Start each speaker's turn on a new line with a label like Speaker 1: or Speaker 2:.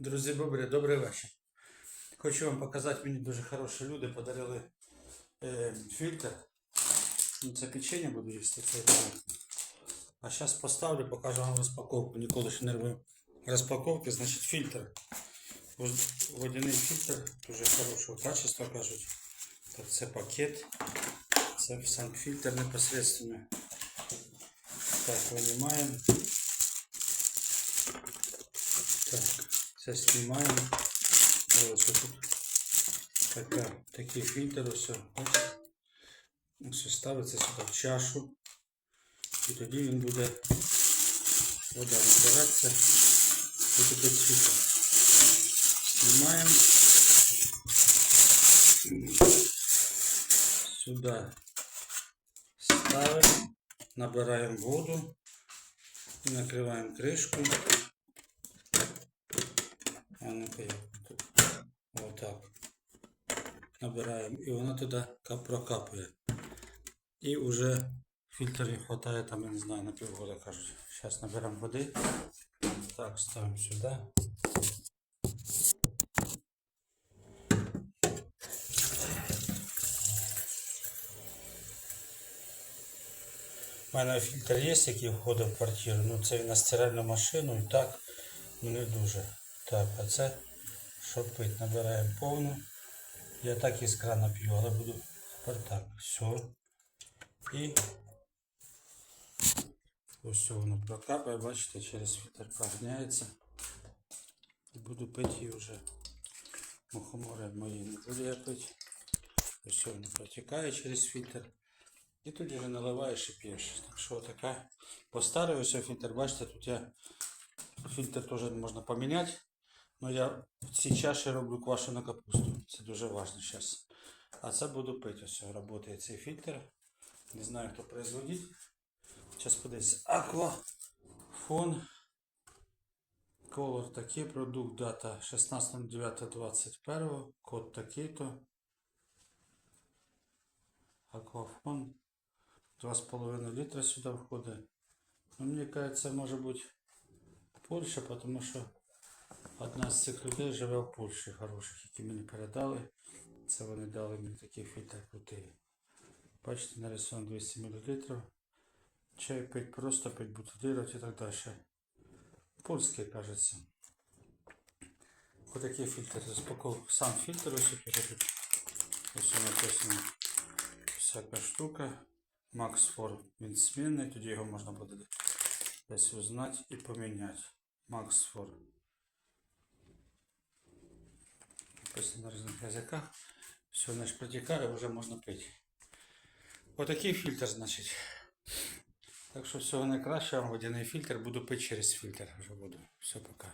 Speaker 1: Друзі, добрий, добрий вечір. Хочу вам показати, мені дуже хороші люди подарили е, фільтр. Ну, Це печення буду їсти. А зараз поставлю, покажу вам розпаковку. Ніколи ще не робив розпаковки, значить фільтр. Водяний фільтр дуже хорошого качества кажуть. Так, це пакет. Це сам фільтр непосредственно. Так, винімаємо. Так, це знімаємо. Ось тут така, такий фільтр, ось, ось. Ось ставиться сюди в чашу. І тоді він буде вода набиратися. Ось такий фільтр. Знімаємо. Сюди ставимо, набираємо воду накриваємо кришку. Тут. Отак. Набираємо. І воно туди кап- прокапує. І вже фільтр не хватає, там, я не знаю, на півгода кажуть. Зараз наберемо води. Так, ставимо сюди. У мене фільтр є, який входить в квартиру. Ну це на стиральну машину і так ну, не дуже. Так, а це щоб пити, набираємо повну. Я так із крана п'ю, але буду тепер так. Все. І ось воно прокапає, бачите, через фільтр проганяється. І буду пити її вже. Мухомори мої не буду я пити. Ось воно протікає через фільтр. І тоді вже наливаєш і п'єш. Так що така. Поставив ось фільтр, бачите, тут я фільтр теж можна поміняти. Ну я в цій чаші роблю квашену капусту. Це дуже важливо зараз. А це буду пити. Ось працює цей фільтр. Не знаю, хто производить. Зараз подивіться. Аквафон. Колор такий, продукт, дата 16.09.21. Код такий-то. Аквафон. 2,5 літра сюди входить. Ну, мені кажется, може бути Польща, тому що одна з цих людей живе в Польщі хороших, які мені передали. Це вони дали мені такий фільтр крутий. Бачите, нарисовано 200 мл. Чай пить просто пить бутилировать і так далі. Польський, кажеться. Ось такий фільтр. Розпаковую сам фільтр ось тут. Ось написано всяка штука. Max For він змінний, тоді його можна буде десь узнати і поміняти. Max For. Написано на різних язиках. Все, значить, протікає, вже можна пити. Отакий фільтр, значить. Так що всього найкращого, водяний фільтр, буду пити через фільтр вже буду. Все, пока.